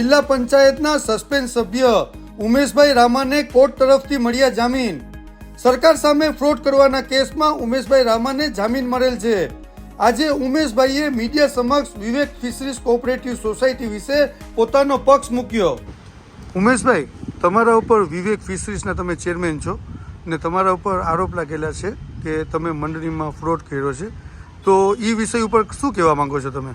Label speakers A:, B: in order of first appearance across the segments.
A: જિલ્લા પંચાયતના સસ્પેન્ડ સભ્ય ઉમેશભાઈ રામાને કોર્ટ તરફથી મળ્યા જામીન. સરકાર સામે ફ્રોડ કરવાના કેસમાં ઉમેશભાઈ રામાને જામીન મળેલ છે. આજે ઉમેશભાઈએ મીડિયા સમક્ષ વિવેક ફિશરીઝ કોઓપરેટિવ સોસાયટી વિશે પોતાનો પક્ષ મૂક્યો. ઉમેશભાઈ, તમારા ઉપર વિવેક ફિશરીઝના તમે ચેરમેન છો ને તમારા ઉપર આરોપ લાગેલા છે કે તમે મંડળીમાં ફ્રોડ કર્યો છે. તો એ વિષય ઉપર શું કહેવા માંગો છો તમે?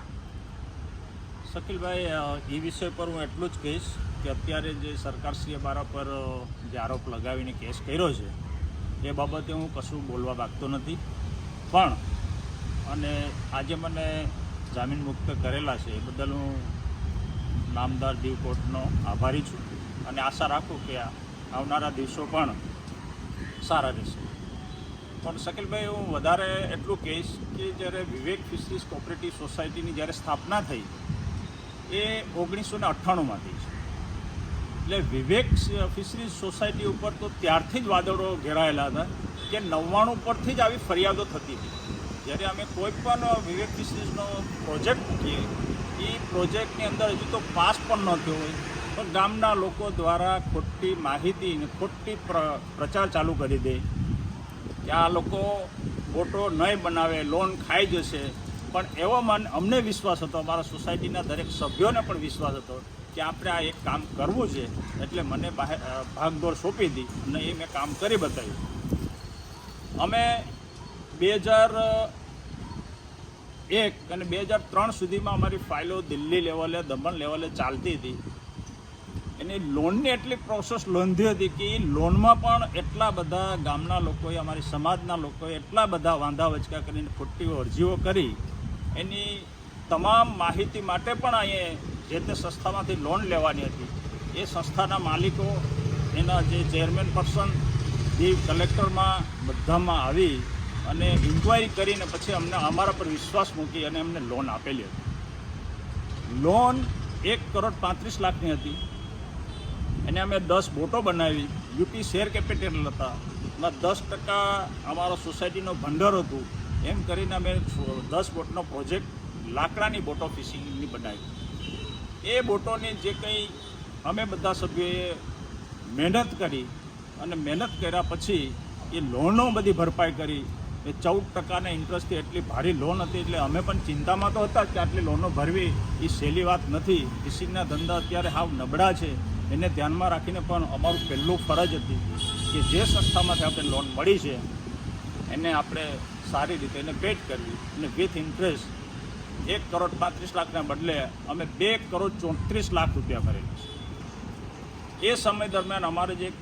B: શકીલભાઈ એ વિષય પર હું એટલું જ કહીશ કે અત્યારે જે સરકારશ્રીએ મારા પર જે આરોપ લગાવીને કેસ કર્યો છે, એ બાબતે હું કશું બોલવા માગતો નથી. પણ, અને આજે મને જામીન મુક્ત કરેલા છે, એ બદલ હું નામદાર દીવ કોર્ટનો આભારી છું અને આશા રાખું કે આવનારા દિવસો પણ સારા રહેશે. પણ શકીલભાઈ હું વધારે એટલું કહીશ કે જ્યારે વિવેક ફિશરીઝ કોઓપરેટિવ સોસાયટીની જ્યારે સ્થાપના થઈ એ ઓગણીસો ને અઠ્ઠાણુંમાં થઈ છે. એટલે વિવેક ફિશરીઝ સોસાયટી ઉપર તો ત્યારથી જ વાદળો ઘેરાયેલા હતા કે નવ્વાણું પરથી જ આવી ફરિયાદો થતી હતી. જ્યારે અમે કોઈ પણ વિવેક ફિશરીઝનો પ્રોજેક્ટ મૂકીએ, એ પ્રોજેક્ટની અંદર હજુ તો પાસ પણ ન થયો હોય. તો ગામના લોકો દ્વારા ખોટી માહિતી અને ખોટી પ્ર, પ્રચાર ચાલુ કરી દે કે આ લોકો બોટો નહીં બનાવે, લોન ખાઈ જશે. પણ એવો મન અમને વિશ્વાસ હતો, અમારા સોસાયટીના દરેક સભ્યોને પણ વિશ્વાસ હતો કે આપણે આ એક કામ કરવું છે, એટલે મને બાહે- ભાગદોડ સોંપી હતી અને એ મેં કામ કરી બતાવ્યું. અમે બે હજાર એક અને બે હજાર ત્રણ સુધીમાં અમારી ફાઇલો દિલ્હી લેવલે, દમણ લેવલે ચાલતી હતી. એની લોનની એટલી પ્રોસેસ લોંધી હતી કે એ લોનમાં પણ એટલા બધા ગામના લોકોએ, અમારી સમાજના લોકોએ એટલા બધા વાંધા વચકા કરીને ખોટી અરજીઓ કરી એની તમામ માહિતી માટે પણ અહીંયા જે તે સંસ્થામાંથી લોન લેવાની હતી, એ સંસ્થાના માલિકો, એના જે ચેરમેન પર્સન દીવ કલેક્ટરમાં બધામાં આવી અને ઇન્ક્વાયરી કરીને પછી અમને અમારા પર વિશ્વાસ મૂકી અને એમને લોન આપેલી હતી. લોન એક કરોડ પાંત્રીસ લાખની હતી. એને અમે દસ બોટો બનાવી. યુપી શેર કેપિટલ હતા. એમાં દસ ટકા અમારો સોસાયટીનો ભંડોર હતું. એમ કરીને અમે દસ બોટનો પ્રોજેક્ટ લાકડાની બોટો ફિશિંગની બનાવી. એ બોટોની જે કંઈ અમે બધા સભ્યોએ મહેનત કરી અને મહેનત કર્યા પછી એ લોનો બધી ભરપાઈ કરી. એ ચૌદ ટકાના ઇન્ટરેસ્ટથી એટલી ભારી લોન હતી એટલે અમે પણ ચિંતામાં તો હતા કે આટલી લોનો ભરવી એ સહેલી વાત નથી. ફિશિંગના ધંધા અત્યારે હાવ નબળા છે. એને ધ્યાનમાં રાખીને પણ અમારું પહેલું ફરજ હતી કે જે સંસ્થામાંથી આપણે લોન મળી છે, એને આપણે સારી રીતે એને ભેટ કરવી અને વિથ ઇન્ટરેસ્ટ એક કરોડ પાંત્રીસ લાખના બદલે અમે બે કરોડ ચોત્રીસ લાખ રૂપિયા ભરેલા છે. એ સમય દરમિયાન અમારે જે એક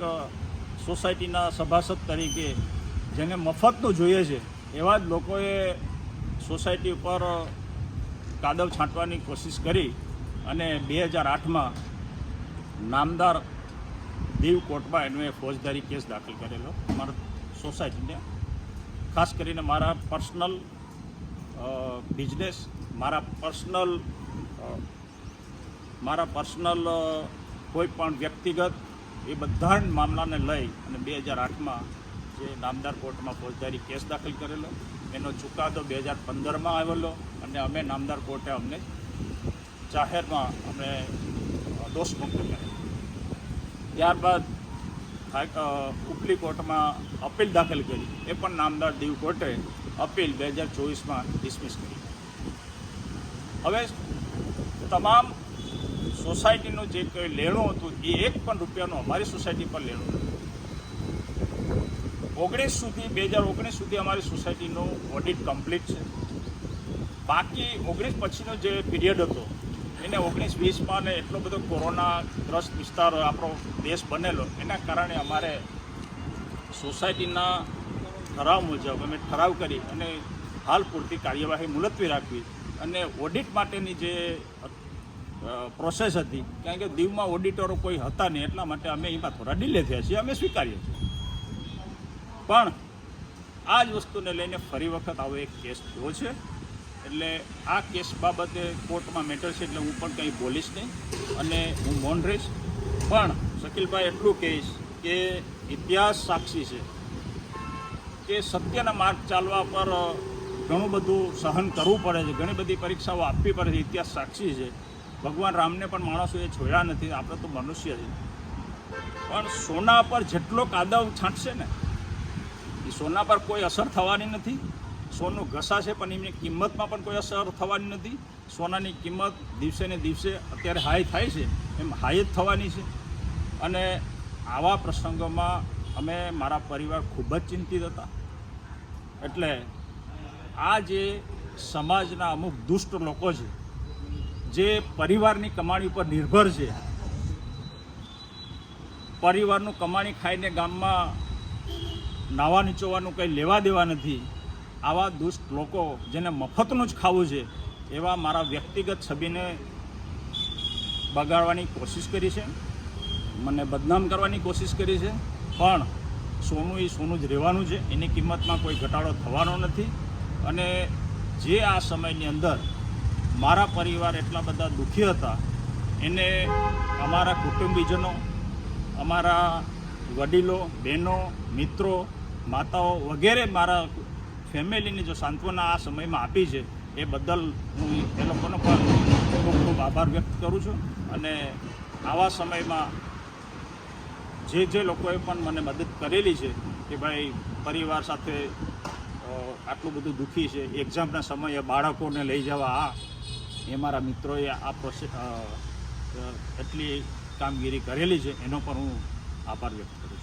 B: સોસાયટીના સભાસદ તરીકે જેને મફતનું જોઈએ છે, એવા જ લોકોએ સોસાયટી ઉપર કાદવ છાંટવાની કોશિશ કરી અને બે હજાર આઠમાં નામદાર દીવ કોર્ટમાં એનો ફોજદારી કેસ દાખલ કરેલો. અમારા સોસાયટીને ખાસ કરીને મારા પર્સનલ બિઝનેસ મારા પર્સનલ મારા પર્સનલ કોઈ પણ વ્યક્તિગત એ બધા જ મામલાને લઈ અને બે હજાર આઠમાં જે નામદાર કોર્ટમાં ફોજદારી કેસ દાખલ કરેલો, એનો ચુકાદો બે હજાર પંદરમાં આવેલો અને અમે નામદાર કોર્ટે અમને જાહેરમાં અમે દોષમુક્ત કર્યો. ત્યારબાદ ઉપલી કોર્ટમાં અપીલ દાખલ કરી. એ પણ નામદાર દીવ કોર્ટે અપીલ બે હજાર ચોવીસમાં ડિસમિસ કરી. હવે તમામ સોસાયટીનું જે કંઈ લેણું હતું, એ એક પણ રૂપિયાનું અમારી સોસાયટી પર લેણું ઓગણીસ સુધી, બે હજાર ઓગણીસ સુધી અમારી સોસાયટીનું ઓડિટ કમ્પ્લીટ છે. બાકી ઓગણીસ પછીનો જે પીરિયડ હતો એને ઓગણીસ વીસમાં ને એટલો બધો કોરોના ગ્રસ્ત વિસ્તાર આપણો દેશ બનેલો, એના કારણે અમારે સોસાયટીના ઠરાવ મુજબ અમે ઠરાવ કરી અને હાલ પૂરતી કાર્યવાહી મુલતવી રાખવી. અને ઓડિટ માટેની જે પ્રોસેસ હતી, કારણ કે દીવમાં ઓડિટરો કોઈ હતા નહીં, એટલા માટે અમે એમાં થોડા ડીલે થયા છીએ, અમે સ્વીકારીએ છીએ. પણ આ જ વસ્તુને લઈને ફરી વખત આવો એક કેસ થયો છે. એટલે આ કેસ બાબતે કોર્ટમાં મેટર છે એટલે હું પણ કંઈ બોલીશ નહીં. અને હું મૌન રહીશ. પણ શકીલભાઈ, એટલું કહીશ કે ઇતિહાસ સાક્ષી છે કે સત્યના માર્ગ ચાલવા પર ઘણું બધું સહન કરવું પડે છે. ઘણી બધી પરીક્ષાઓ આપવી પડે છે. ઇતિહાસ સાક્ષી છે. ભગવાન રામને પણ માણસોએ છોડ્યા નથી. આપણે તો મનુષ્ય છે પણ સોના પર જેટલો કાદવ છાંટશે ને, એ સોના પર કોઈ અસર થવાની નથી. સોનું ઘસાશે પણ એમની કિંમતમાં પણ કોઈ અસર થવાની નથી. સોનાની કિંમત દિવસે ને દિવસે અત્યારે હાઈ થાય છે, એમ હાઈ જ થવાની છે. અને આવા પ્રસંગોમાં અમે મારા પરિવાર ખૂબ જ ચિંતિત હતા. એટલે આ જે સમાજના અમુક દુષ્ટ લોકો છે, જે પરિવારની કમાણી ઉપર નિર્ભર છે, પરિવારનું કમાણી ખાઈને ગામમાં નાવા નીચોવાનું કંઈ લેવા દેવા નથી આવા દુષ્ટ લોકો જેને મફતનું જ ખાવું છે, એવા મારા વ્યક્તિગત છબીને બગાડવાની કોશિશ કરી છે, મને બદનામ કરવાની કોશિશ કરી છે, પણ સોનું એ સોનું જ રહેવાનું છે, એની કિંમતમાં કોઈ ઘટાડો થવાનો નથી. અને જે આ સમયની અંદર મારા પરિવાર એટલા બધા દુઃખી હતા, એને અમારા કુટુંબીજનો, અમારા વડીલો, બહેનો, મિત્રો, માતાઓ વગેરે મારા ફેમિલીની જો સાંત્વના આ સમયમાં આપી છે, એ બદલ હું એ લોકોનો પણ ખૂબ ખૂબ આભાર વ્યક્ત કરું છું. અને આવા સમયમાં જે જે લોકોએ પણ મને મદદ કરેલી છે કે ભાઈ, પરિવાર સાથે આટલું બધું દુઃખી છે, એક્ઝામના સમયે બાળકોને લઈ જવા, આ, એ મારા મિત્રોએ આ પ્રોસેસ એટલી કામગીરી કરેલી છે, એનો પણ હું આભાર વ્યક્ત કરું